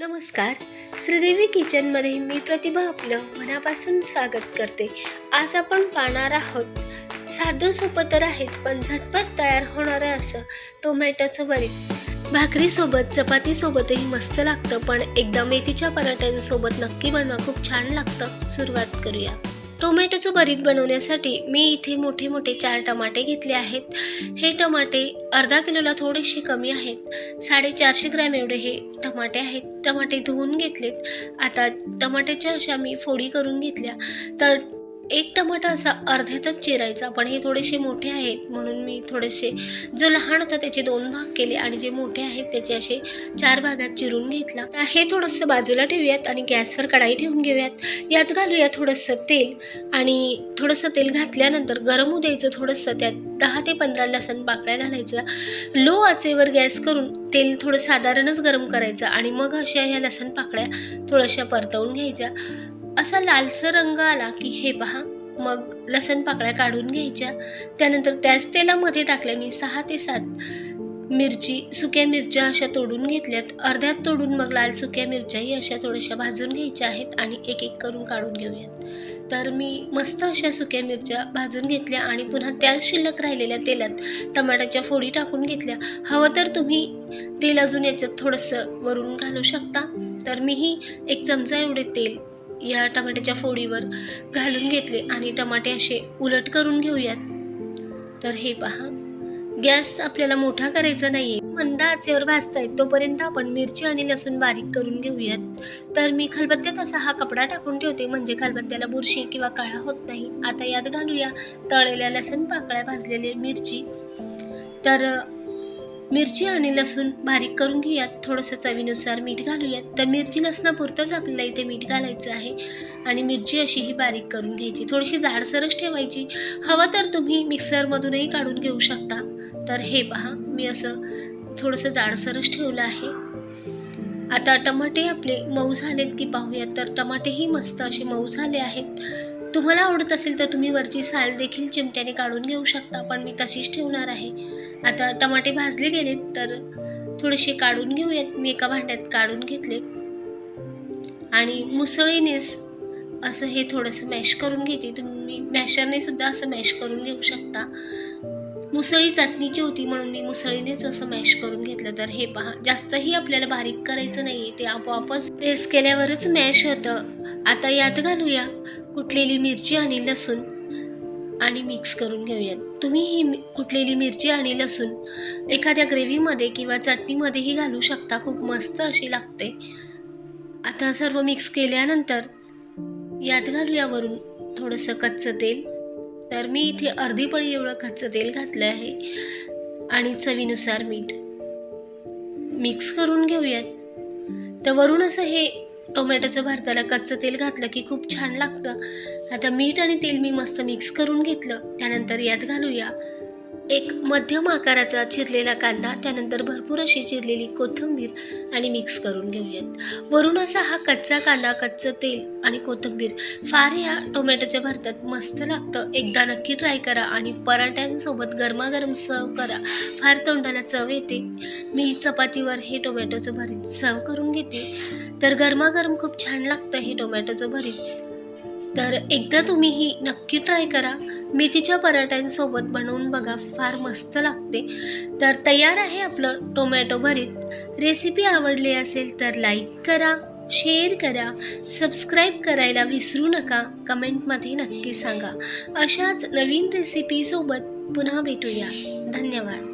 नमस्कार. श्रीदेवी किचनमध्ये मी प्रतिभा आपलं मनापासून स्वागत करते. आज आपण पाहणार आहोत साधं सोपं तर आहेच पण झटपट तयार होणारं असं टोमॅटोचं भरीत भाकरीसोबत चपातीसोबतही मस्त लागतं पण एकदा मेथीच्या पराठ्यांसोबत नक्की बनवा खूप छान लागतं. सुरुवात करूया. टोमॅटोचं भरीत बनवण्यासाठी मी इथे मोठे मोठे चार टमाटे घेतले आहेत. हे टमाटे अर्धा किलोला थोडेसे कमी आहेत. साडेचारशे ग्रॅम एवढे हे टमाटे आहेत. टमाटे धुवून घेतलेत. आता टमाट्याच्या अशा मी फोडी करून घेतल्या. तर एक टमाटा असा अर्ध्यातच चिरायचा पण हे थोडेसे मोठे आहेत म्हणून मी थोडेसे जो लहान होता त्याचे दोन भाग केले आणि जे मोठे आहेत त्याचे असे चार भागात चिरून घेतला. तर हे थोडंसं बाजूला ठेवूयात आणि गॅसवर कढाई ठेवून घेऊयात. यात घालूया थोडंसं तेल आणि थोडंसं तेल घातल्यानंतर गरम होऊ द्यायचं थोडंसं त्यात दहा ते पंधरा लसण पाकळ्या घालायचा लो आचेवर गॅस करून तेल थोडं साधारणच गरम करायचं आणि मग अशा ह्या लसण पाकळ्या थोड्याशा परतवून घ्यायच्या. असा लालसर रंग आला की हे पहा मग लसण पाकळ्या काढून घ्यायच्या. त्यानंतर त्याच तेलामध्ये टाकल्या मी सहा ते सात मिरची सुक्या मिरच्या अशा तोडून घेतल्यात. अर्ध्यात तोडून मग लाल सुक्या मिरच्याही अशा थोड्याशा भाजून घ्यायच्या आहेत आणि एक एक करून काढून घेऊयात. तर मी मस्त अशा सुक्या मिरच्या भाजून घेतल्या आणि पुन्हा त्या शिल्लक राहिलेल्या तेलात टमाट्याच्या फोडी टाकून घेतल्या. हवं तर तुम्ही तेल अजून याच्यात थोडंसं वरून घालू शकता. तर मीही एक चमचा एवढे तेल या टमाट्याच्या फोडीवर घालून घेतले आणि टमाटे असे उलट करून घेऊयात. तर हे पहा गॅस आपल्याला मोठा करायचा नाहीये. मंद आचेवर भाजतायत तोपर्यंत आपण मिरची आणि लसूण बारीक करून घेऊयात. तर मी खलबत्त्यात असा हा कपडा टाकून ठेवते म्हणजे खलबत्त्याला बुरशी किंवा काळा होत नाही. आता यात घालूया तळलेल्या लसूण पाकळ्या भाजलेले मिरची. तर मिरची आणि लसूण बारीक करून घेऊयात. थोडंसं चवीनुसार मीठ घालूयात. तर मिरची लसणापुरतंच आपल्याला इथे मीठ घालायचं आहे. आणि मिरची अशी ही बारीक करून घ्यायची. थोडीशी जाडसरच ठेवायची. हवं तर तुम्ही मिक्सरमधूनही काढून घेऊ शकता. तर हे पहा मी असं थोडंसं जाडसरच ठेवलं आहे. आता टमाटे आपले मऊ झालेत की पाहूयात. तर टमाटेही मस्त असे मऊ झाले आहेत. तुम्हाला आवडत असेल तर तुम्ही वरची साल देखील चिमट्याने काढून घेऊ शकता पण मी तशीच ठेवणार आहे. आता टमाटे भाजले गेलेत तर थोडेसे काढून घेऊयात. मी एका भांड्यात काढून घेतले. आणि मुसळीनेच असं हे थोडंसं मॅश करून घेते. तुम्ही मॅशरने सुद्धा असं मॅश करून घेऊ शकता. मुसळी चटणीची होती म्हणून मी मुसळीनेच असं मॅश करून घेतलं. तर हे पहा जास्तही आपल्याला बारीक करायचं नाही ते आपोआपच प्रेस केल्यावरच मॅश होतं. आता यात घालूया. कुटलेली मिरची आणि लसूण आणि मिक्स करून घेऊयात. तुम्ही ही मि- कुटलेली मिरची आणि लसूण एखाद्या ग्रेव्हीमध्ये किंवा चटणीमध्येही घालू शकता. खूप मस्त अशी लागते. आता सर्व मिक्स केल्यानंतर यात घालूया वरून थोडंसं कच्चं तेल. तर मी इथे अर्धी पळी एवढं कच्चं तेल घातलं आहे. आणि चवीनुसार मीठ. मिक्स करून घेऊयात. तर वरून असं हे टोमॅटोचं भरताला कच्चं तेल घातलं की खूप छान लागतं. आता मीठ आणि तेल मी मस्त मिक्स करून घेतलं. त्यानंतर यात घालूया एक मध्यम आकाराचा चिरलेला कांदा त्यानंतर भरपूर अशी चिरलेली कोथिंबीर आणि मिक्स करून घेऊयात. वरून असा हा कच्चा कांदा कच्चं तेल आणि कोथिंबीर फार या टोमॅटोच्या भरतात मस्त लागतं. एकदा नक्की ट्राय करा आणि पराठ्यांसोबत गरमागरम सर्व करा. फार तोंडाला चव येते. मी चपातीवर हे टोमॅटोचं भरीत सर्व करून घेते. तर गरमागरम खूप छान लागतं हे टोमॅटोचं भरीत. तर एकदा तुम्ही ही नक्की ट्राय करा. मेथीच्या पराठ्यांसोबत बनवून बघा फार मस्त लागते. तर तयार आहे आपलं टोमॅटो भरीत. रेसिपी आवडली असेल तर लाईक करा शेअर करा सबस्क्राईब करायला विसरू नका. कमेंटमध्ये नक्की सांगा. अशाच नवीन रेसिपीसोबत पुन्हा भेटूया. धन्यवाद.